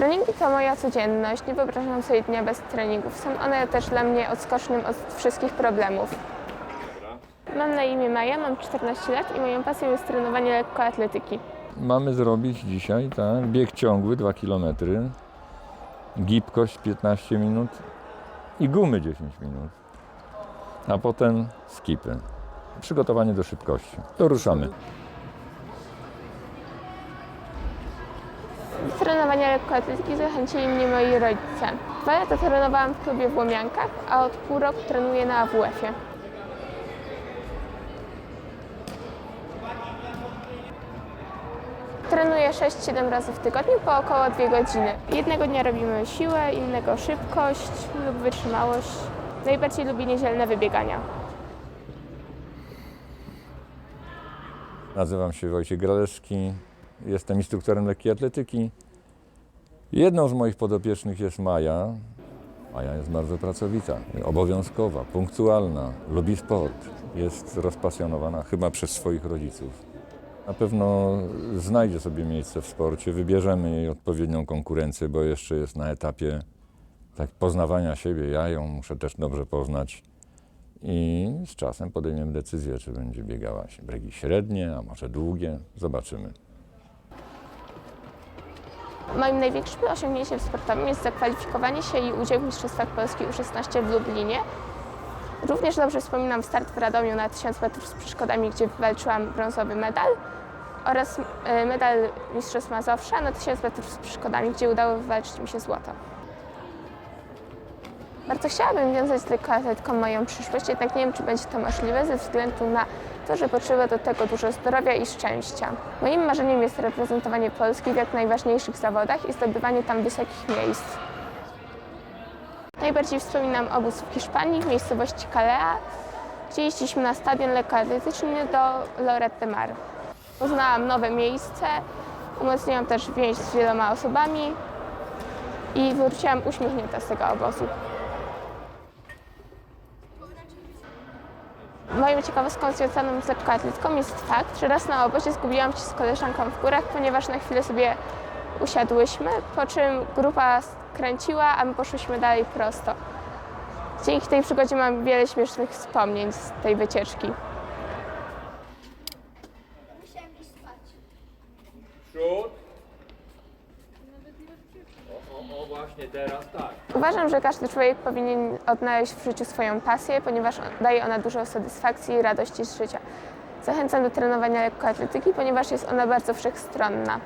Treningi to moja codzienność, nie wyobrażam sobie dnia bez treningów. Są one też dla mnie odskocznym od wszystkich problemów. Mam na imię Maja, mam 14 lat i moją pasją jest trenowanie lekkoatletyki. Mamy zrobić dzisiaj tak, bieg ciągły 2 km, gibkość 15 minut i gumy 10 minut, a potem skipy. Przygotowanie do szybkości. To ruszamy. Do trenowania lekkoatletyki zachęcili mnie moi rodzice. Dwa lata trenowałam w klubie w Łomiankach, a od pół roku trenuję na AWF-ie. Trenuję 6-7 razy w tygodniu po około 2 godziny. Jednego dnia robimy siłę, innego szybkość lub wytrzymałość. Najbardziej lubię niedzielne wybiegania. Nazywam się Wojciech Gralewski, jestem instruktorem lekkiej atletyki. Jedną z moich podopiecznych jest Maja. Maja jest bardzo pracowita, obowiązkowa, punktualna, lubi sport, jest rozpasjonowana chyba przez swoich rodziców. Na pewno znajdzie sobie miejsce w sporcie, wybierzemy jej odpowiednią konkurencję, bo jeszcze jest na etapie tak poznawania siebie. Ja ją muszę też dobrze poznać i z czasem podejmiemy decyzję, czy będzie biegała się bregi średnie, a może długie. Zobaczymy. Moim największym osiągnięciem sportowym jest zakwalifikowanie się i udział w Mistrzostwach Polski U16 w Lublinie. Również dobrze wspominam start w Radomiu na 1000 metrów z przeszkodami, gdzie wywalczyłam brązowy medal oraz e, medal Mistrzostw Mazowsza na 1000 metrów z przeszkodami, gdzie udało wywalczyć mi się złoto. Bardzo chciałabym wiązać z lekkoatletyką moją przyszłość, jednak nie wiem, czy będzie to możliwe ze względu na to, że potrzeba do tego dużo zdrowia i szczęścia. Moim marzeniem jest reprezentowanie Polski w jak najważniejszych zawodach i zdobywanie tam wysokich miejsc. Najbardziej wspominam obóz w Hiszpanii, w miejscowości Calea, gdzie jeździliśmy na stadion lekkoatletyczny do Loret de Mar. Poznałam nowe miejsce, umocniłam też więź z wieloma osobami i wróciłam uśmiechnięta z tego obozu. Moją ciekawostką związaną z lekkoatletyką jest fakt, że raz na obozie zgubiłam się z koleżanką w górach, ponieważ na chwilę sobie usiadłyśmy, po czym grupa kręciła, a my poszłyśmy dalej prosto. Dzięki tej przygodzie mam wiele śmiesznych wspomnień z tej wycieczki. Przód. O, o, o, właśnie teraz tak. Uważam, że każdy człowiek powinien odnaleźć w życiu swoją pasję, ponieważ daje ona dużo satysfakcji i radości z życia. Zachęcam do trenowania lekkoatletyki, ponieważ jest ona bardzo wszechstronna.